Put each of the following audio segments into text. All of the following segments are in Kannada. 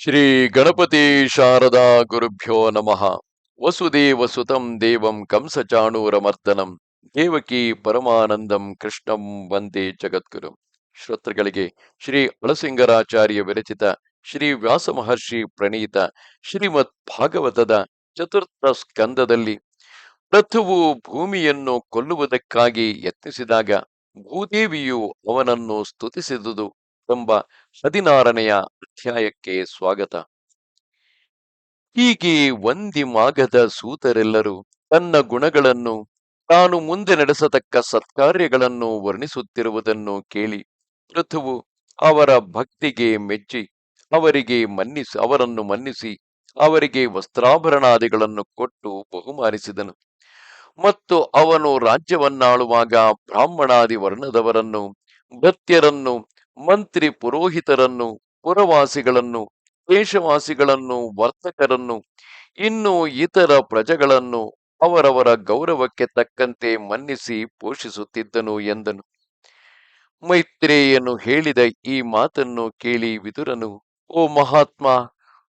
ಶ್ರೀ ಗಣಪತಿ ಶಾರದಾ ಗುರುಭ್ಯೋ ನಮಃ. ವಸುದೇವ ಸುತಂ ದೇವಂ ಕಂಸಚಾಣೂರಮರ್ದನಂ. ದೇವಕಿ ಪರಮಾನಂದಂ ಕೃಷ್ಣಂ ವಂದೇ ಜಗದ್ಗುರು. ಶ್ರೋತೃಗಳಿಗೆ ಶ್ರೀ ಅಳಸಿಂಗರಾಚಾರ್ಯ ವಿರಚಿತ ಶ್ರೀ ವ್ಯಾಸ ಮಹರ್ಷಿ ಪ್ರಣೀತ ಶ್ರೀಮದ್ ಭಾಗವತದ ಚತುರ್ಥ ಸ್ಕಂದದಲ್ಲಿ ಪೃಥುವು ಭೂಮಿಯನ್ನು ಕೊಲ್ಲುವುದಕ್ಕಾಗಿ ಯತ್ನಿಸಿದಾಗ ಭೂದೇವಿಯು ಅವನನ್ನು ಸ್ತುತಿಸಿದುದು. ಎಂಬ ಹದಿನಾರನೆಯ ಅಧ್ಯಾಯಕ್ಕೆ ಸ್ವಾಗತ. ಹೀಗೆ ಒಂದಿ ಮಾಗದ ಸೂತರೆಲ್ಲರೂ ತನ್ನ ಗುಣಗಳನ್ನು ತಾನು ಮುಂದೆ ನಡೆಸತಕ್ಕ ಸತ್ಕಾರ್ಯಗಳನ್ನು ವರ್ಣಿಸುತ್ತಿರುವುದನ್ನು ಕೇಳಿ ಪೃಥುವು ಅವರ ಭಕ್ತಿಗೆ ಮೆಚ್ಚಿ ಅವರಿಗೆ ಮನ್ನಿಸಿ, ಅವರನ್ನು ಮನ್ನಿಸಿ ಅವರಿಗೆ ವಸ್ತ್ರಾಭರಣಾದಿಗಳನ್ನು ಕೊಟ್ಟು ಬಹುಮಾನಿಸಿದನು. ಮತ್ತು ಅವನು ರಾಜ್ಯವನ್ನಾಳುವಾಗ ಬ್ರಾಹ್ಮಣಾದಿ ವರ್ಣದವರನ್ನು ಭೃತ್ಯರನ್ನು ಮಂತ್ರಿ ಪುರೋಹಿತರನ್ನು, ಪುರವಾಸಿಗಳನ್ನು, ದೇಶವಾಸಿಗಳನ್ನು, ವರ್ತಕರನ್ನು, ಇನ್ನು ಇತರ ಪ್ರಜೆಗಳನ್ನು ಅವರವರ ಗೌರವಕ್ಕೆ ತಕ್ಕಂತೆ ಮನ್ನಿಸಿ ಪೋಷಿಸುತ್ತಿದ್ದನು ಎಂದನು. ಮೈತ್ರೇಯನು ಹೇಳಿದ ಈ ಮಾತನ್ನು ಕೇಳಿ ವಿದುರನು, ಓ ಮಹಾತ್ಮ,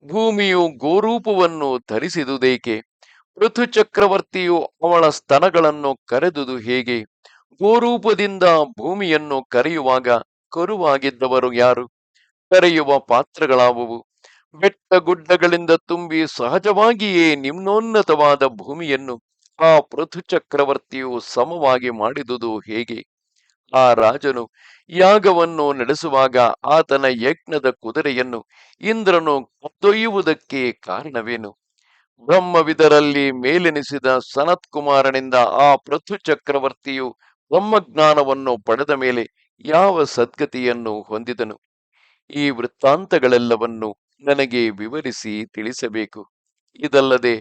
ಭೂಮಿಯು ಗೋರೂಪವನ್ನು ಧರಿಸಿದುದೇಕೆ? ಪೃಥು ಚಕ್ರವರ್ತಿಯು ಅವಳ ಸ್ತನಗಳನ್ನು ಕರೆದುದು ಹೇಗೆ? ಗೋರೂಪದಿಂದ ಭೂಮಿಯನ್ನು ಕರೆಯುವಾಗ ಕರುವಾಗಿದ್ದವರು ಯಾರು? ಕರೆಯುವ ಪಾತ್ರಗಳಾವುವು? ಬೆಟ್ಟ ಗುಡ್ಡಗಳಿಂದ ತುಂಬಿ ಸಹಜವಾಗಿಯೇ ನಿಮ್ನೋನ್ನತವಾದ ಭೂಮಿಯನ್ನು ಆ ಪೃಥು ಚಕ್ರವರ್ತಿಯು ಸಮವಾಗಿ ಮಾಡಿದುದು ಹೇಗೆ? ಆ ರಾಜನು ಯಾಗವನ್ನು ನಡೆಸುವಾಗ ಆತನ ಯಜ್ಞದ ಕುದುರೆಯನ್ನು ಇಂದ್ರನು ಕದ್ದೊಯ್ಯುವುದಕ್ಕೆ ಕಾರಣವೇನು? ಬ್ರಹ್ಮವಿದರಲ್ಲಿ ಮೇಲೆನಿಸಿದ ಸನತ್ ಕುಮಾರನಿಂದ ಆ ಪೃಥು ಚಕ್ರವರ್ತಿಯು ಬ್ರಹ್ಮಜ್ಞಾನವನ್ನು ಪಡೆದ ಮೇಲೆ ಯಾವ ಸದ್ಗತಿಯನ್ನು ಹೊಂದಿದನು? ಈ ವೃತ್ತಾಂತಗಳೆಲ್ಲವನ್ನು ನನಗೆ ವಿವರಿಸಿ ತಿಳಿಸಬೇಕು. ಇದಲ್ಲದೆ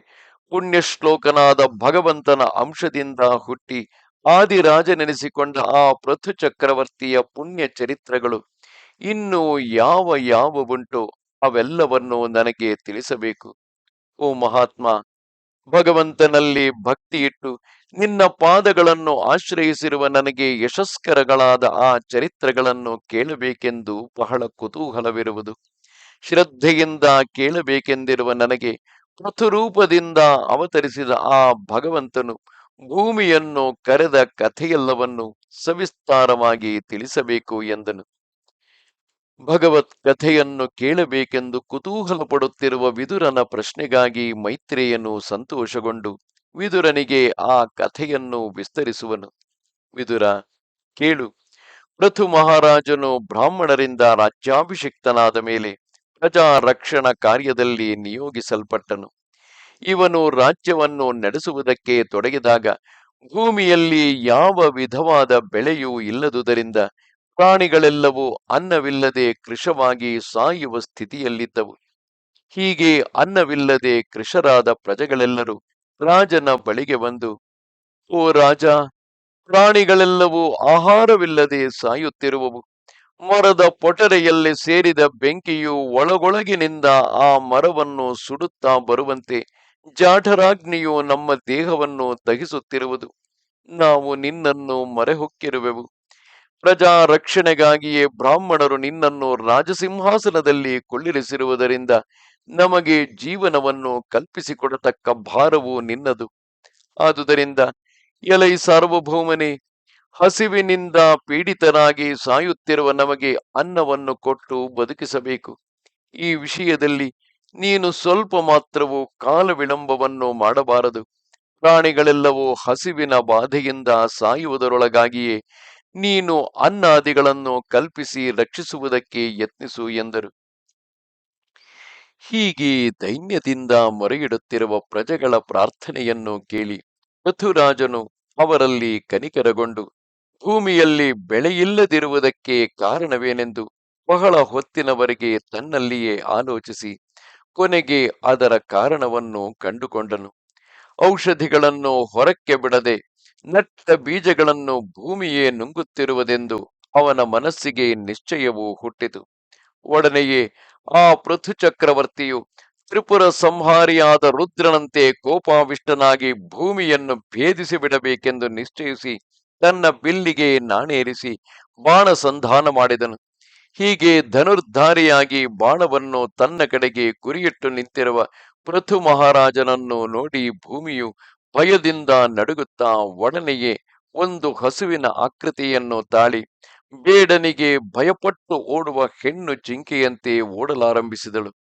ಪುಣ್ಯಶ್ಲೋಕನಾದ ಭಗವಂತನ ಅಂಶದಿಂದ ಹುಟ್ಟಿ ಆದಿರಾಜನೆನಿಸಿಕೊಂಡ ಆ ಪೃಥು ಚಕ್ರವರ್ತಿಯ ಪುಣ್ಯ ಚರಿತ್ರಗಳು ಇನ್ನು ಯಾವ ಯಾವ ಉಂಟು ಅವೆಲ್ಲವನ್ನು ನನಗೆ ತಿಳಿಸಬೇಕು. ಓ ಮಹಾತ್ಮ ಭಗವಂತನಲ್ಲಿ ಭಕ್ತಿ ಇಟ್ಟು ನಿನ್ನ ಪಾದಗಳನ್ನು ಆಶ್ರಯಿಸಿರುವ ನನಗೆ ಯಶಸ್ಕರಗಳಾದ ಆ ಚರಿತ್ರೆಗಳನ್ನು ಕೇಳಬೇಕೆಂದು ಬಹಳ ಕುತೂಹಲವಿರುವುದು. ಶ್ರದ್ಧೆಯಿಂದ ಕೇಳಬೇಕೆಂದಿರುವ ನನಗೆ ಪೃಥುರೂಪದಿಂದ ಅವತರಿಸಿದ ಆ ಭಗವಂತನು ಭೂಮಿಯನ್ನು ಕರೆದ ಕಥೆಯೆಲ್ಲವನ್ನು ಸವಿಸ್ತಾರವಾಗಿ ತಿಳಿಸಬೇಕು ಎಂದನು. ಭಗವತ್ ಕಥೆಯನ್ನು ಕೇಳಬೇಕೆಂದು ಕುತೂಹಲ ಪಡುತ್ತಿರುವ ವಿದುರನ ಪ್ರಶ್ನೆಗಾಗಿ ಮೈತ್ರೇಯನು ಸಂತೋಷಗೊಂಡು ವಿದುರನಿಗೆ ಆ ಕಥೆಯನ್ನು ವಿಸ್ತರಿಸುವನು. ವಿದುರ, ಕೇಳು. ಪೃಥು ಮಹಾರಾಜನು ಬ್ರಾಹ್ಮಣರಿಂದ ರಾಜ್ಯಾಭಿಷಿಕ್ತನಾದ ಮೇಲೆ ಪ್ರಜಾ ರಕ್ಷಣಾ ಕಾರ್ಯದಲ್ಲಿ ನಿಯೋಗಿಸಲ್ಪಟ್ಟನು. ಇವನು ರಾಜ್ಯವನ್ನು ನಡೆಸುವುದಕ್ಕೆ ತೊಡಗಿದಾಗ ಭೂಮಿಯಲ್ಲಿ ಯಾವ ವಿಧವಾದ ಬೆಳೆಯೂ ಇಲ್ಲದುದರಿಂದ ಪ್ರಾಣಿಗಳೆಲ್ಲವೂ ಅನ್ನವಿಲ್ಲದೆ ಕೃಶವಾಗಿ ಸಾಯುವ ಸ್ಥಿತಿಯಲ್ಲಿದ್ದವು. ಹೀಗೆ ಅನ್ನವಿಲ್ಲದೆ ಕೃಶರಾದ ಪ್ರಜೆಗಳೆಲ್ಲರೂ ರಾಜನ ಬಳಿಗೆ ಬಂದು, ಓ ರಾಜ, ಪ್ರಾಣಿಗಳೆಲ್ಲವೂ ಆಹಾರವಿಲ್ಲದೆ ಸಾಯುತ್ತಿರುವವು. ಮರದ ಪೊಟರೆಯಲ್ಲಿ ಸೇರಿದ ಬೆಂಕಿಯು ಒಳಗೊಳಗಿನಿಂದ ಆ ಮರವನ್ನು ಸುಡುತ್ತಾ ಬರುವಂತೆ ಜಾಠರಾಗ್ನಿಯು ನಮ್ಮ ದೇಹವನ್ನು ದಹಿಸುತ್ತಿರುವುದು. ನಾವು ನಿನ್ನನ್ನು ಮರೆಹೊಕ್ಕಿರುವೆವು. ಪ್ರಜಾ ರಕ್ಷಣೆಗಾಗಿಯೇ ಬ್ರಾಹ್ಮಣರು ನಿನ್ನನ್ನು ರಾಜಸಿಂಹಾಸನದಲ್ಲಿ ಕೊಳ್ಳಿರಿಸಿರುವುದರಿಂದ ನಮಗೆ ಜೀವನವನ್ನು ಕಲ್ಪಿಸಿಕೊಡತಕ್ಕ ಭಾರವು ನಿನ್ನದು. ಆದುದರಿಂದ ಎಲೈ ಸಾರ್ವಭೌಮನೆ, ಹಸಿವಿನಿಂದ ಪೀಡಿತರಾಗಿ ಸಾಯುತ್ತಿರುವ ನಮಗೆ ಅನ್ನವನ್ನು ಕೊಟ್ಟು ಬದುಕಿಸಬೇಕು. ಈ ವಿಷಯದಲ್ಲಿ ನೀನು ಸ್ವಲ್ಪ ಮಾತ್ರವೂ ಕಾಲ ವಿಳಂಬವನ್ನು ಮಾಡಬಾರದು. ಪ್ರಾಣಿಗಳೆಲ್ಲವೂ ಹಸಿವಿನ ಬಾಧೆಯಿಂದ ಸಾಯುವುದರೊಳಗಾಗಿಯೇ ನೀನು ಅನ್ನಾದಿಗಳನ್ನು ಕಲ್ಪಿಸಿ ರಕ್ಷಿಸುವುದಕ್ಕೆ ಯತ್ನಿಸು ಎಂದರು. ಹೀಗೆ ದೈನ್ಯದಿಂದ ಮೊರೆಯಿಡುತ್ತಿರುವ ಪ್ರಜೆಗಳ ಪ್ರಾರ್ಥನೆಯನ್ನು ಕೇಳಿ ಪೃಥುರಾಜನು ಅವರಲ್ಲಿ ಕನಿಕರಗೊಂಡು, ಭೂಮಿಯಲ್ಲಿ ಬೆಳೆಯಿಲ್ಲದಿರುವುದಕ್ಕೆ ಕಾರಣವೇನೆಂದು ಬಹಳ ಹೊತ್ತಿನವರೆಗೆ ತನ್ನಲ್ಲಿಯೇ ಆಲೋಚಿಸಿ, ಕೊನೆಗೆ ಅದರ ಕಾರಣವನ್ನು ಕಂಡುಕೊಂಡನು. ಔಷಧಿಗಳನ್ನು ಹೊರಕ್ಕೆ ಬಿಡದೆ ನಟ್ಟ ಬೀಜಗಳನ್ನು ಭೂಮಿಯೇ ನುಂಗುತ್ತಿರುವುದೆಂದು ಅವನ ಮನಸ್ಸಿಗೆ ನಿಶ್ಚಯವು ಹುಟ್ಟಿತು. ಒಡನೆಯೇ ಆ ಪೃಥು ಚಕ್ರವರ್ತಿಯು ತ್ರಿಪುರ ಸಂಹಾರಿಯಾದ ರುದ್ರನಂತೆ ಕೋಪಾವಿಷ್ಟನಾಗಿ ಭೂಮಿಯನ್ನು ಭೇದಿಸಿ ಬಿಡಬೇಕೆಂದು ನಿಶ್ಚಯಿಸಿ ತನ್ನ ಬಿಲ್ಲಿಗೆ ನಾಣೇರಿಸಿ ಬಾಣ ಸಂಧಾನ ಮಾಡಿದನು. ಹೀಗೆ ಧನುರ್ಧಾರಿಯಾಗಿ ಬಾಣವನ್ನು ತನ್ನ ಕಡೆಗೆ ಗುರಿಯಿಟ್ಟು ನಿಂತಿರುವ ಪೃಥು ಮಹಾರಾಜನನ್ನು ನೋಡಿ ಭೂಮಿಯು ಭಯದಿಂದ ನಡುಗುತ್ತಾ ಒಡನೆಯೇ ಒಂದು ಹಸುವಿನ ಆಕೃತಿಯನ್ನು ತಾಳಿ ಬೇಡನಿಗೆ ಭಯಪಟ್ಟು ಓಡುವ ಹೆಣ್ಣು ಜಿಂಕೆಯಂತೆ ಓಡಲಾರಂಭಿಸಿದಳು.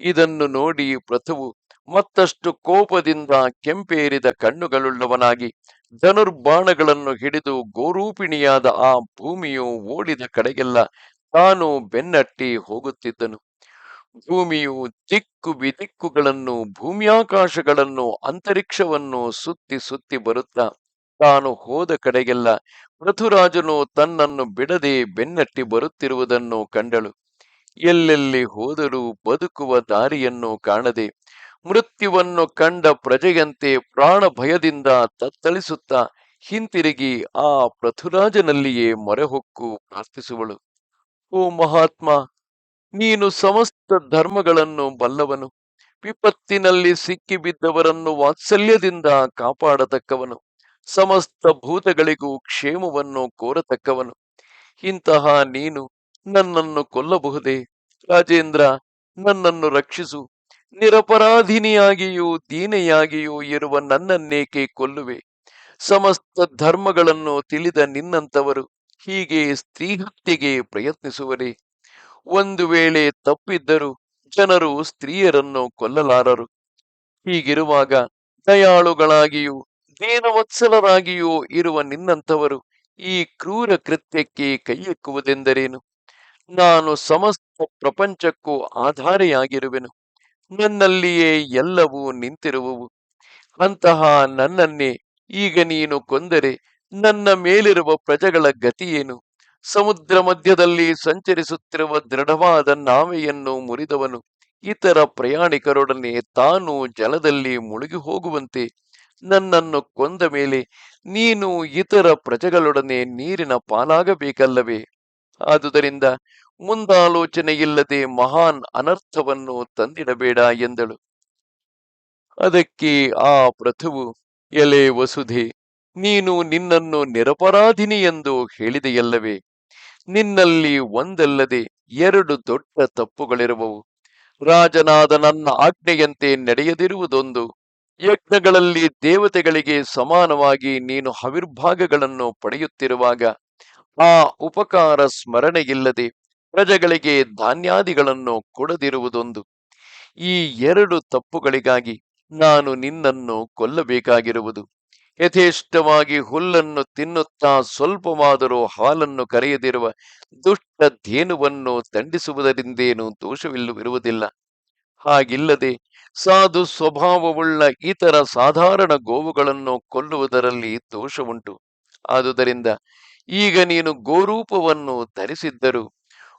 ಇದನ್ನು ನೋಡಿ ಪ್ರಥುವು ಮತ್ತಷ್ಟು ಕೋಪದಿಂದ ಕೆಂಪೇರಿದ ಕಣ್ಣುಗಳುಳ್ಳವನಾಗಿ ಧನುರ್ಬಾಣಗಳನ್ನು ಹಿಡಿದು ಗೋರೂಪಿಣಿಯಾದ ಆ ಭೂಮಿಯು ಓಡಿದ ಕಡೆಗೆಲ್ಲ ತಾನು ಬೆನ್ನಟ್ಟಿ ಹೋಗುತ್ತಿದ್ದನು. ಭೂಮಿಯು ದಿಕ್ಕು ಬಿದಿಕ್ಕುಗಳನ್ನು ಭೂಮಿಯಾಕಾಶಗಳನ್ನು, ಅಂತರಿಕ್ಷವನ್ನು ಸುತ್ತಿ ಸುತ್ತಿ ಬರುತ್ತಾ ತಾನು ಹೋದ ಕಡೆಗೆಲ್ಲ ಪೃಥುರಾಜನು ತನ್ನನ್ನು ಬಿಡದೆ ಬೆನ್ನಟ್ಟಿ ಬರುತ್ತಿರುವುದನ್ನು ಕಂಡಳು. ಎಲ್ಲೆಲ್ಲಿ ಹೋದರೂ ಬದುಕುವ ದಾರಿಯನ್ನು ಕಾಣದೆ ಮೃತ್ಯುವನ್ನು ಕಂಡ ಪ್ರಜೆಯಂತೆ ಪ್ರಾಣ ಭಯದಿಂದ ತತ್ತಳಿಸುತ್ತಾ ಹಿಂತಿರುಗಿ ಆ ಪೃಥುರಾಜನಲ್ಲಿಯೇ ಮೊರೆಹೊಕ್ಕು ಪ್ರಾರ್ಥಿಸುವಳು. ಓ ಮಹಾತ್ಮ ನೀನು ಸಮಸ್ತ ಧರ್ಮಗಳನ್ನು ಬಲ್ಲವನು. ವಿಪತ್ತಿನಲ್ಲಿ ಸಿಕ್ಕಿಬಿದ್ದವರನ್ನು ವಾತ್ಸಲ್ಯದಿಂದ ಕಾಪಾಡತಕ್ಕವನು. ಸಮಸ್ತ ಭೂತಗಳಿಗೂ ಕ್ಷೇಮವನ್ನು ಕೋರತಕ್ಕವನು. ಇಂತಹ ನೀನು ನನ್ನನ್ನು ಕೊಲ್ಲಬಹುದೇ? ರಾಜೇಂದ್ರ, ನನ್ನನ್ನು ರಕ್ಷಿಸು. ನಿರಪರಾಧಿನಿಯಾಗಿಯೂ ದೀನೆಯಾಗಿಯೂ ಇರುವ ನನ್ನನ್ನೇಕೆ ಕೊಲ್ಲುವೆ? ಸಮಸ್ತ ಧರ್ಮಗಳನ್ನು ತಿಳಿದ ನಿನ್ನಂತವರು ಹೀಗೆ ಸ್ತ್ರೀ ಹತ್ಯೆಗೆ ಪ್ರಯತ್ನಿಸುವರೇ? ಒಂದು ವೇಳೆ ತಪ್ಪಿದ್ದರೂ ಜನರು ಸ್ತ್ರೀಯರನ್ನು ಕೊಲ್ಲಲಾರರು. ಹೀಗಿರುವಾಗ ದಯಾಳುಗಳಾಗಿಯೂ, ದೀನವತ್ಸಲರಾಗಿಯೂ ಇರುವ ನಿನ್ನಂಥವರು ಈ ಕ್ರೂರ ಕೃತ್ಯಕ್ಕೆ ಕೈಯೆಕ್ಕುವುದೆಂದರೇನು ನಾನು ಸಮಸ್ತ ಪ್ರಪಂಚಕ್ಕೂ ಆಧಾರೆಯಾಗಿರುವೆನು. ನನ್ನಲ್ಲಿಯೇ ಎಲ್ಲವೂ ನಿಂತಿರುವವು. ಅಂತಹ ನನ್ನನ್ನೇ ಈಗ ನೀನು ಕೊಂದರೆ ನನ್ನ ಮೇಲಿರುವ ಪ್ರಜೆಗಳ ಗತಿಯೇನು ಸಮುದ್ರ ಮಧ್ಯದಲ್ಲಿ ಸಂಚರಿಸುತ್ತಿರುವ ದೃಢವಾದ ನಾವೆಯನ್ನು ಮುರಿದವನು. ಇತರ ಪ್ರಯಾಣಿಕರೊಡನೆ ತಾನು ಜಲದಲ್ಲಿ ಮುಳುಗಿ ಹೋಗುವಂತೆ ನನ್ನನ್ನು ಕೊಂದ ಮೇಲೆ ನೀನು ಇತರ ಪ್ರಜೆಗಳೊಡನೆ ನೀರಿನ ಪಾಲಾಗಬೇಕಲ್ಲವೇ? ಆದುದರಿಂದ ಮುಂದಾಲೋಚನೆಯಿಲ್ಲದೆ ಮಹಾನ್ ಅನರ್ಥವನ್ನು ತಂದಿಡಬೇಡ ಎಂದಳು. ಅದಕ್ಕೆ ಆ ಪ್ರಥುವು, ಎಲೆ ವಸುಧೆ, ನೀನು ನಿನ್ನನ್ನು ನಿರಪರಾಧಿನಿ ಎಂದು ಹೇಳಿದೆಯಲ್ಲವೇ? ನಿನ್ನಲ್ಲಿ ಒಂದಲ್ಲದೆ ಎರಡು ದೊಡ್ಡ ತಪ್ಪುಗಳಿರುವವು. ರಾಜನಾದ ನನ್ನ ಆಜ್ಞೆಯಂತೆ ನಡೆಯದಿರುವುದೊಂದು. ಯಜ್ಞಗಳಲ್ಲಿ ದೇವತೆಗಳಿಗೆ ಸಮಾನವಾಗಿ ನೀನು ಹವಿರ್ಭಾಗಗಳನ್ನು ಪಡೆಯುತ್ತಿರುವಾಗ ಆ ಉಪಕಾರ ಸ್ಮರಣೆಯಿಲ್ಲದೆ ಪ್ರಜೆಗಳಿಗೆ ಧಾನ್ಯಾದಿಗಳನ್ನು ಕೊಡದಿರುವುದೊಂದು. ಈ ಎರಡು ತಪ್ಪುಗಳಿಗಾಗಿ ನಾನು ನಿನ್ನನ್ನು ಕೊಲ್ಲಬೇಕಾಗಿರುವುದು. ಯಥೇಷ್ಟವಾಗಿ ಹುಲ್ಲನ್ನು ತಿನ್ನುತ್ತಾ ಸ್ವಲ್ಪವಾದರೂ ಹಾಲನ್ನು ಕರೆಯದಿರುವ ದುಷ್ಟ ಧೇನುವನ್ನು ದಂಡಿಸುವುದರಿಂದೇನು ದೋಷವಿಲ್ಲವಿರುವುದಿಲ್ಲ. ಹಾಗಿಲ್ಲದೆ ಸಾಧು ಸ್ವಭಾವವುಳ್ಳ ಇತರ ಸಾಧಾರಣ ಗೋವುಗಳನ್ನು ಕೊಲ್ಲುವುದರಲ್ಲಿ ದೋಷವುಂಟು. ಆದುದರಿಂದ ಈಗ ನೀನು ಗೋರೂಪವನ್ನು ಧರಿಸಿದ್ದರೂ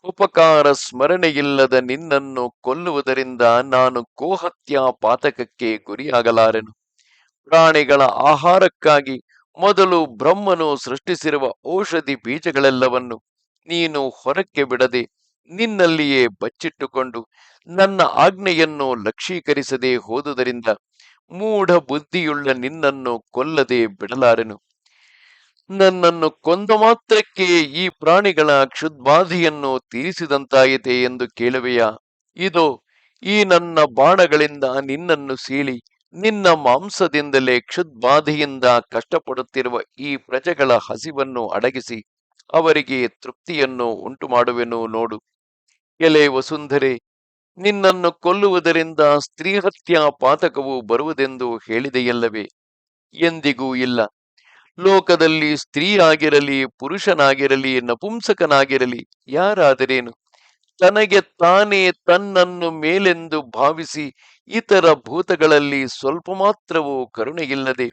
ಉಪಕಾರ ಸ್ಮರಣೆಯಿಲ್ಲದ ನಿನ್ನನ್ನು ಕೊಲ್ಲುವುದರಿಂದ ನಾನು ಗೋಹತ್ಯಾ ಪಾತಕಕ್ಕೆ ಗುರಿಯಾಗಲಾರೆನು. ಪ್ರಾಣಿಗಳ ಆಹಾರಕ್ಕಾಗಿ ಮೊದಲು ಬ್ರಹ್ಮನು ಸೃಷ್ಟಿಸಿರುವ ಔಷಧಿ ಬೀಜಗಳೆಲ್ಲವನ್ನು ನೀನು ಹೊರಕ್ಕೆ ಬಿಡದೆ ನಿನ್ನಲ್ಲಿಯೇ ಬಚ್ಚಿಟ್ಟುಕೊಂಡು ನನ್ನ ಆಜ್ಞೆಯನ್ನು ಲಕ್ಷೀಕರಿಸದೆ ಹೋದುದರಿಂದ ಮೂಢ ಬುದ್ಧಿಯುಳ್ಳ ನಿನ್ನನ್ನು ಕೊಲ್ಲದೆ ಬಿಡಲಾರೆನು. ನನ್ನನ್ನು ಕೊಂದ ಮಾತ್ರಕ್ಕೆ ಈ ಪ್ರಾಣಿಗಳ ಕ್ಷುದ್ಬಾಧಿಯನ್ನು ತೀರಿಸಿದಂತಾಯಿತೆ ಎಂದು ಕೇಳುವೆಯಾ? ಇದೋ, ಈ ನನ್ನ ಬಾಣಗಳಿಂದ ನಿನ್ನನ್ನು ಸೀಳಿ ನಿನ್ನ ಮಾಂಸದಿಂದಲೇ ಕ್ಷುದ್ಬಾಧೆಯಿಂದ ಕಷ್ಟಪಡುತ್ತಿರುವ ಈ ಪ್ರಜೆಗಳ ಹಸಿವನ್ನು ಅಡಗಿಸಿ ಅವರಿಗೆ ತೃಪ್ತಿಯನ್ನು ಉಂಟು ಮಾಡುವೆನು ನೋಡು. ಎಲೆ ವಸುಂಧರೆ, ನಿನ್ನನ್ನು ಕೊಲ್ಲುವುದರಿಂದ ಸ್ತ್ರೀಹತ್ಯಾ ಪಾತಕವು ಬರುವುದೆಂದು ಹೇಳಿದೆಯಲ್ಲವೇ? ಎಂದಿಗೂ ಇಲ್ಲ. ಲೋಕದಲ್ಲಿ ಸ್ತ್ರೀಯಾಗಿರಲಿ, ಪುರುಷನಾಗಿರಲಿ, ನಪುಂಸಕನಾಗಿರಲಿ, ಯಾರಾದರೇನು? ತನಗೆ ತಾನೇ ತನ್ನನ್ನು ಮೇಲೆಂದು ಭಾವಿಸಿ ಇತರ ಭೂತಗಳಲ್ಲಿ ಸ್ವಲ್ಪ ಮಾತ್ರವೂ ಕರುಣೆಯಿಲ್ಲದೆ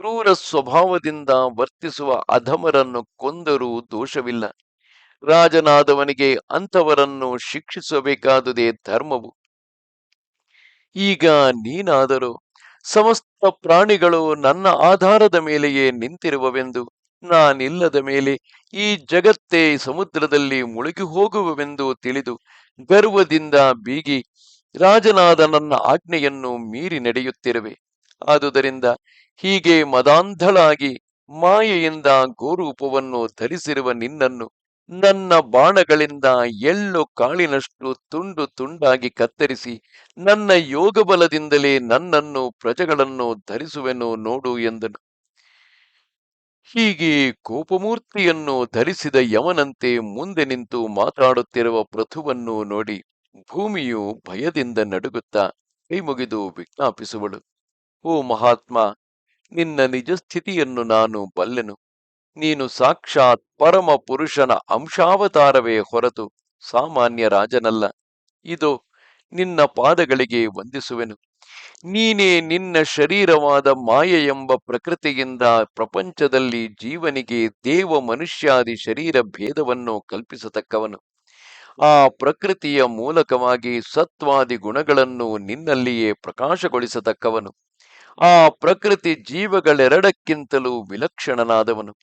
ಕ್ರೂರ ಸ್ವಭಾವದಿಂದ ವರ್ತಿಸುವ ಅಧಮರನ್ನು ಕೊಂದರೂ ದೋಷವಿಲ್ಲ. ರಾಜನಾದವನಿಗೆ ಅಂಥವರನ್ನು ಶಿಕ್ಷಿಸಬೇಕಾದುದೇ ಧರ್ಮವು. ಈಗ ನೀನಾದರೂ, ಸಮಸ್ತ ಪ್ರಾಣಿಗಳು ನನ್ನ ಆಧಾರದ ಮೇಲೆಯೇ ನಿಂತಿರುವವೆಂದು ನಾನಿಲ್ಲದ ಮೇಲೆ ಈ ಜಗತ್ತೇ ಸಮುದ್ರದಲ್ಲಿ ಮುಳುಗಿ ಹೋಗುವವೆಂದು ತಿಳಿದು ಗರ್ವದಿಂದ ಬೀಗಿ, ರಾಜನಾದ ನನ್ನ ಆಜ್ಞೆಯನ್ನು ಮೀರಿ ನಡೆಯುತ್ತಿರುವೆ. ಆದುದರಿಂದ ಹೀಗೆ ಮದಾಂಧಳಾಗಿ ಮಾಯೆಯಿಂದ ಗೋರೂಪವನ್ನು ಧರಿಸಿರುವ ನಿನ್ನನ್ನು ನನ್ನ ಬಾಣಗಳಿಂದ ಎಳ್ಳು ಕಾಳಿನಷ್ಟು ತುಂಡು ತುಂಡಾಗಿ ಕತ್ತರಿಸಿ, ನನ್ನ ಯೋಗಬಲದಿಂದಲೇ ನನ್ನನ್ನು ಪ್ರಜೆಗಳನ್ನು ಧರಿಸುವೆನು ನೋಡು ಎಂದನು. ಹೀಗೆ ಕೋಪಮೂರ್ತಿಯನ್ನು ಧರಿಸಿದ ಯವನಂತೆ ಮುಂದೆ ನಿಂತು ಮಾತಾಡುತ್ತಿರುವ ಪೃಥುವನ್ನು ನೋಡಿ ಭೂಮಿಯು ಭಯದಿಂದ ನಡುಗುತ್ತಾ ಕೈಮುಗಿದು ವಿಜ್ಞಾಪಿಸುವಳು. ಓ ಮಹಾತ್ಮ, ನಿನ್ನ ನಿಜ ಸ್ಥಿತಿಯನ್ನು ನಾನು ಬಲ್ಲೆನು. ನೀನು ಸಾಕ್ಷಾತ್ ಪರಮ ಪುರುಷನ ಅಂಶಾವತಾರವೇ ಹೊರತು ಸಾಮಾನ್ಯ ರಾಜನಲ್ಲ. ಇದು ನಿನ್ನ ಪಾದಗಳಿಗೆ ವಂದಿಸುವೆನು. ನೀನೇ ನಿನ್ನ ಶರೀರವಾದ ಮಾಯ ಎಂಬ ಪ್ರಕೃತಿಯಿಂದ ಪ್ರಪಂಚದಲ್ಲಿ ಜೀವನಿಗೆ ದೇವ ಮನುಷ್ಯಾದಿ ಶರೀರ ಭೇದವನ್ನು ಕಲ್ಪಿಸತಕ್ಕವನು. ಆ ಪ್ರಕೃತಿಯ ಮೂಲಕವಾಗಿ ಸತ್ವಾದಿ ಗುಣಗಳನ್ನು ನಿನ್ನಲ್ಲಿಯೇ ಪ್ರಕಾಶಗೊಳಿಸತಕ್ಕವನು. ಆ ಪ್ರಕೃತಿ ಜೀವಗಳೆರಡಕ್ಕಿಂತಲೂ ವಿಲಕ್ಷಣನಾದವನು.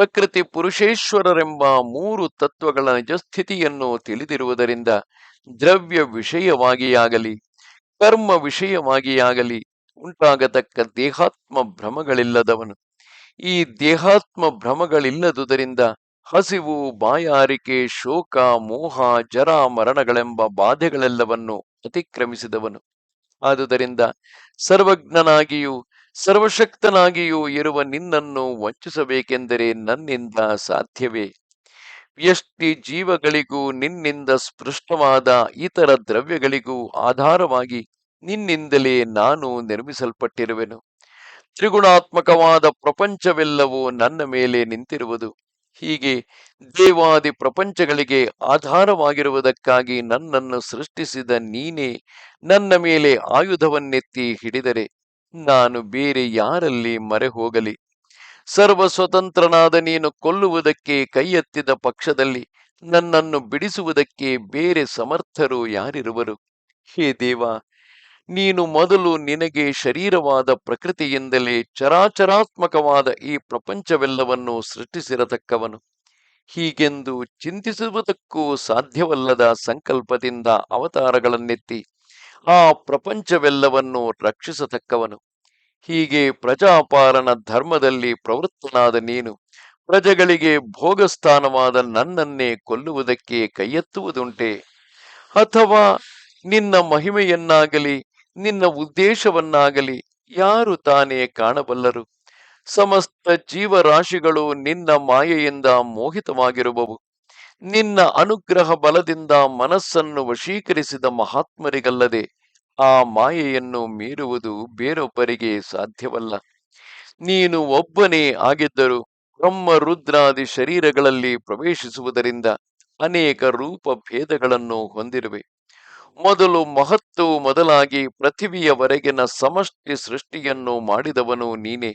ಪ್ರಕೃತಿ ಪುರುಷೇಶ್ವರರೆಂಬ ಮೂರು ತತ್ವಗಳ ನಿಜಸ್ಥಿತಿಯನ್ನು ತಿಳಿದಿರುವುದರಿಂದ ದ್ರವ್ಯ ವಿಷಯವಾಗಿಯಾಗಲಿ, ಕರ್ಮ ವಿಷಯವಾಗಿಯಾಗಲಿ ಉಂಟಾಗತಕ್ಕ ದೇಹಾತ್ಮ ಭ್ರಮಗಳಿಲ್ಲದವನು. ಈ ದೇಹಾತ್ಮ ಭ್ರಮಗಳಿಲ್ಲದುದರಿಂದ ಹಸಿವು, ಬಾಯಾರಿಕೆ, ಶೋಕ, ಮೋಹ, ಜರ, ಮರಣಗಳೆಂಬ ಬಾಧೆಗಳೆಲ್ಲವನ್ನು ಅತಿಕ್ರಮಿಸಿದವನು. ಆದುದರಿಂದ ಸರ್ವಜ್ಞನಾಗಿಯೂ ಸರ್ವಶಕ್ತನಾಗಿಯೂ ಇರುವ ನಿನ್ನನ್ನು ವಂಚಿಸಬೇಕೆಂದರೆ ನನ್ನಿಂದ ಸಾಧ್ಯವೇ? ವ್ಯಷ್ಟಿ ಜೀವಗಳಿಗೂ ನಿನ್ನಿಂದ ಸ್ಪೃಷ್ಟವಾದ ಇತರ ದ್ರವ್ಯಗಳಿಗೂ ಆಧಾರವಾಗಿ ನಿನ್ನಿಂದಲೇ ನಾನು ನಿರ್ಮಿಸಲ್ಪಟ್ಟಿರುವೆನು. ತ್ರಿಗುಣಾತ್ಮಕವಾದ ಪ್ರಪಂಚವೆಲ್ಲವೂ ನನ್ನ ಮೇಲೆ ನಿಂತಿರುವುದು. ಹೀಗೆ ದೇವಾದಿ ಪ್ರಪಂಚಗಳಿಗೆ ಆಧಾರವಾಗಿರುವುದಕ್ಕಾಗಿ ನನ್ನನ್ನು ಸೃಷ್ಟಿಸಿದ ನೀನೇ ನನ್ನ ಮೇಲೆ ಆಯುಧವನ್ನೆತ್ತಿ ಹಿಡಿದರೆ ನಾನು ಬೇರೆ ಯಾರಲ್ಲಿ ಮರೆ ಹೋಗಲಿ ಸರ್ವ ಸ್ವತಂತ್ರನಾದ ನೀನು ಕೊಲ್ಲುವುದಕ್ಕೆ ಕೈಯೆತ್ತಿದ ಪಕ್ಷದಲ್ಲಿ ನನ್ನನ್ನು ಬಿಡಿಸುವುದಕ್ಕೆ ಬೇರೆ ಸಮರ್ಥರು ಯಾರಿರುವರು? ಹೇ ದೇವ, ನೀನು ಮೊದಲು ನಿನಗೆ ಶರೀರವಾದ ಪ್ರಕೃತಿಯಿಂದಲೇ ಚರಾಚರಾತ್ಮಕವಾದ ಈ ಪ್ರಪಂಚವೆಲ್ಲವನ್ನು ಸೃಷ್ಟಿಸಿರತಕ್ಕವನು. ಹೀಗೆಂದು ಚಿಂತಿಸುವುದಕ್ಕೂ ಸಾಧ್ಯವಲ್ಲದ ಸಂಕಲ್ಪದಿಂದ ಅವತಾರಗಳನ್ನೆತ್ತಿ ಆ ಪ್ರಪಂಚವೆಲ್ಲವನ್ನು ರಕ್ಷಿಸತಕ್ಕವನು. ಹೀಗೆ ಪ್ರಜಾಪಾಲನ ಧರ್ಮದಲ್ಲಿ ಪ್ರವೃತ್ತನಾದ ನೀನು ಪ್ರಜೆಗಳಿಗೆ ಭೋಗಸ್ಥಾನವಾದ ನನ್ನನ್ನೇ ಕೊಲ್ಲುವುದಕ್ಕೆ ಕೈಯೆತ್ತುವುದುಂಟೆ. ಅಥವಾ ನಿನ್ನ ಮಹಿಮೆಯನ್ನಾಗಲಿ, ನಿನ್ನ ಉದ್ದೇಶವನ್ನಾಗಲಿ ಯಾರು ತಾನೇ ಕಾಣಬಲ್ಲರು? ಸಮಸ್ತ ಜೀವರಾಶಿಗಳು ನಿನ್ನ ಮಾಯೆಯಿಂದ ಮೋಹಿತವಾಗಿರುವವು. ನಿನ್ನ ಅನುಗ್ರಹ ಬಲದಿಂದ ಮನಸ್ಸನ್ನು ವಶೀಕರಿಸಿದ ಮಹಾತ್ಮರಿಗಲ್ಲದೆ ಆ ಮಾಯೆಯನ್ನು ಮೀರುವುದು ಬೇರೊಬ್ಬರಿಗೆ ಸಾಧ್ಯವಲ್ಲ. ನೀನು ಒಬ್ಬನೇ ಆಗಿದ್ದರೂ ಬ್ರಹ್ಮ ರುದ್ರಾದಿ ಶರೀರಗಳಲ್ಲಿ ಪ್ರವೇಶಿಸುವುದರಿಂದ ಅನೇಕ ರೂಪ ಭೇದಗಳನ್ನು ಹೊಂದಿರುವೆ. ಮೊದಲು ಮಹತ್ತು ಮೊದಲಾಗಿ ಪೃಥಿವಿಯವರೆಗಿನ ಸಮಷ್ಟಿ ಸೃಷ್ಟಿಯನ್ನು ಮಾಡಿದವನು ನೀನೇ.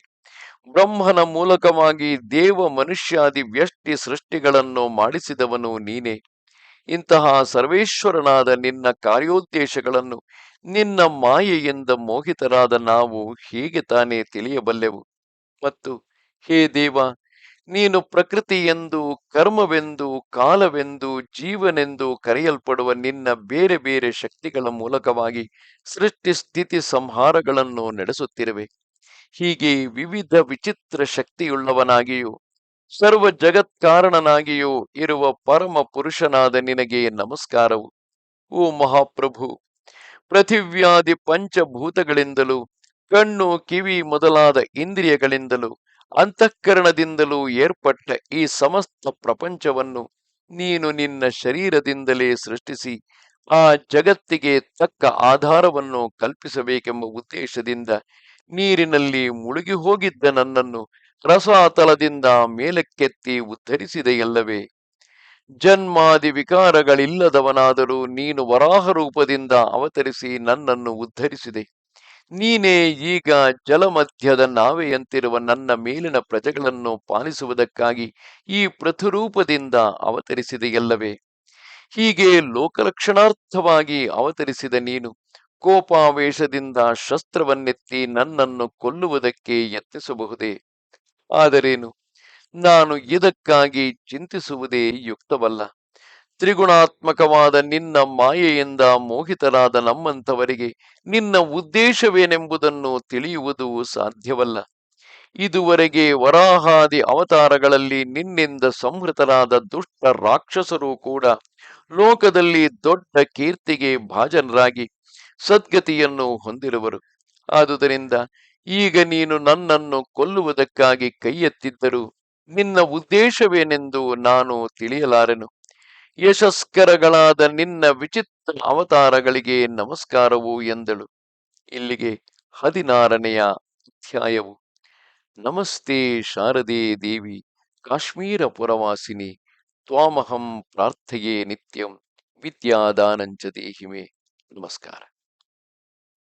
ಬ್ರಹ್ಮನ ಮೂಲಕವಾಗಿ ದೇವ ಮನುಷ್ಯಾದಿ ವ್ಯಷ್ಟಿ ಸೃಷ್ಟಿಗಳನ್ನು ಮಾಡಿಸಿದವನು ನೀನೇ. ಇಂತಹ ಸರ್ವೇಶ್ವರನಾದ ನಿನ್ನ ಕಾರ್ಯೋದ್ದೇಶಗಳನ್ನು, ನಿನ್ನ ಮಾಯೆಯಿಂದ ಮೋಹಿತರಾದ ನಾವು ಹೀಗೆ ತಾನೇ ತಿಳಿಯಬಲ್ಲೆವು. ಮತ್ತು ಹೇ ದೇವ, ನೀನು ಪ್ರಕೃತಿ ಎಂದು ಕರ್ಮವೆಂದು, ಕಾಲವೆಂದು, ಜೀವನೆಂದು ಕರೆಯಲ್ಪಡುವ ನಿನ್ನ ಬೇರೆ ಬೇರೆ ಶಕ್ತಿಗಳ ಮೂಲಕವಾಗಿ ಸೃಷ್ಟಿ ಸ್ಥಿತಿ ಸಂಹಾರಗಳನ್ನು ನಡೆಸುತ್ತಿರುವೆ. ಹೀಗೆ ವಿವಿಧ ವಿಚಿತ್ರ ಶಕ್ತಿಯುಳ್ಳವನಾಗಿಯೂ, ಸರ್ವ ಜಗತ್ಕಾರಣನಾಗಿಯೂ ಇರುವ ಪರಮ ಪುರುಷನಾದ ನಿನಗೆ ನಮಸ್ಕಾರವು. ಓ ಮಹಾಪ್ರಭು ಪೃಥಿವ್ಯಾದಿ ಪಂಚಭೂತಗಳಿಂದಲೂ, ಕಣ್ಣು, ಕಿವಿ ಮೊದಲಾದ ಇಂದ್ರಿಯಗಳಿಂದಲೂ, ಅಂತಃಕರಣದಿಂದಲೂ ಏರ್ಪಟ್ಟ ಈ ಸಮಸ್ತ ಪ್ರಪಂಚವನ್ನು ನೀನು ನಿನ್ನ ಶರೀರದಿಂದಲೇ ಸೃಷ್ಟಿಸಿ, ಆ ಜಗತ್ತಿಗೆ ತಕ್ಕ ಆಧಾರವನ್ನು ಕಲ್ಪಿಸಬೇಕೆಂಬ ಉದ್ದೇಶದಿಂದ ನೀರಿನಲ್ಲಿ ಮುಳುಗಿ ಹೋಗಿದ್ದ ನನ್ನನ್ನು ರಸಾತಲದಿಂದ ಮೇಲಕ್ಕೆತ್ತಿ ಉದ್ಧರಿಸಿದೆಯಲ್ಲವೇ ಜನ್ಮಾದಿ ವಿಕಾರಗಳಿಲ್ಲದವನಾದರೂ ನೀನು ವರಾಹ ರೂಪದಿಂದ ಅವತರಿಸಿ ನನ್ನನ್ನು ಉದ್ಧರಿಸಿದೆ. ನೀನೇ ಈಗ ಜಲಮಧ್ಯದ ನಾವೆಯಂತಿರುವ ನನ್ನ ಮೇಲಿನ ಪ್ರಜೆಗಳನ್ನು ಪಾಲಿಸುವುದಕ್ಕಾಗಿ ಈ ಪ್ರತಿರೂಪದಿಂದ ಅವತರಿಸಿದೆಯಲ್ಲವೇ ಹೀಗೆ ಲೋಕಲಕ್ಷಣಾರ್ಥವಾಗಿ ಅವತರಿಸಿದ ನೀನು ಕೋಪಾವೇಶದಿಂದ ಶಸ್ತ್ರವನ್ನೆತ್ತಿ ನನ್ನನ್ನು ಕೊಲ್ಲುವುದಕ್ಕೆ ಯತ್ನಿಸಬಹುದೇ? ಆದರೇನು? ನಾನು ಇದಕ್ಕಾಗಿ ಚಿಂತಿಸುವುದೇ ಯುಕ್ತವಲ್ಲ. ತ್ರಿಗುಣಾತ್ಮಕವಾದ ನಿನ್ನ ಮಾಯೆಯಿಂದ ಮೋಹಿತರಾದ ನಮ್ಮಂಥವರಿಗೆ ನಿನ್ನ ಉದ್ದೇಶವೇನೆಂಬುದನ್ನು ತಿಳಿಯುವುದು ಸಾಧ್ಯವಲ್ಲ. ಇದುವರೆಗೆ ವರಾಹಾದಿ ಅವತಾರಗಳಲ್ಲಿ ನಿನ್ನಿಂದ ಸಂಹೃತರಾದ ದುಷ್ಟ ರಾಕ್ಷಸರು ಕೂಡ ಲೋಕದಲ್ಲಿ ದೊಡ್ಡ ಕೀರ್ತಿಗೆ ಭಾಜನರಾಗಿ ಸದ್ಗತಿಯನ್ನು ಹೊಂದಿರುವರು. ಆದುದರಿಂದ ಈಗ ನೀನು ನನ್ನನ್ನು ಕೊಲ್ಲುವುದಕ್ಕಾಗಿ ಕೈಯೆತ್ತಿದ್ದರೂ ನಿನ್ನ ಉದ್ದೇಶವೇನೆಂದು ನಾನು ತಿಳಿಯಲಾರೆನು. ಯಶಸ್ಕರಗಳಾದ ನಿನ್ನ ವಿಚಿತ್ರ ಅವತಾರಗಳಿಗೆ ನಮಸ್ಕಾರವು ಎಂದಳು. ಇಲ್ಲಿಗೆ ಹದಿನಾರನೆಯ ಅಧ್ಯಾಯವು. ನಮಸ್ತೆ ಶಾರದೆ ದೇವಿ, ಕಾಶ್ಮೀರ ಪುರವಾಸಿನಿ, ತ್ವಾಮಹಂ ಪ್ರಾರ್ಥೆಯೇ ನಿತ್ಯಂ ವಿದ್ಯಾದಾನಂಚ ದೇಹಿಮೆ. ನಮಸ್ಕಾರ.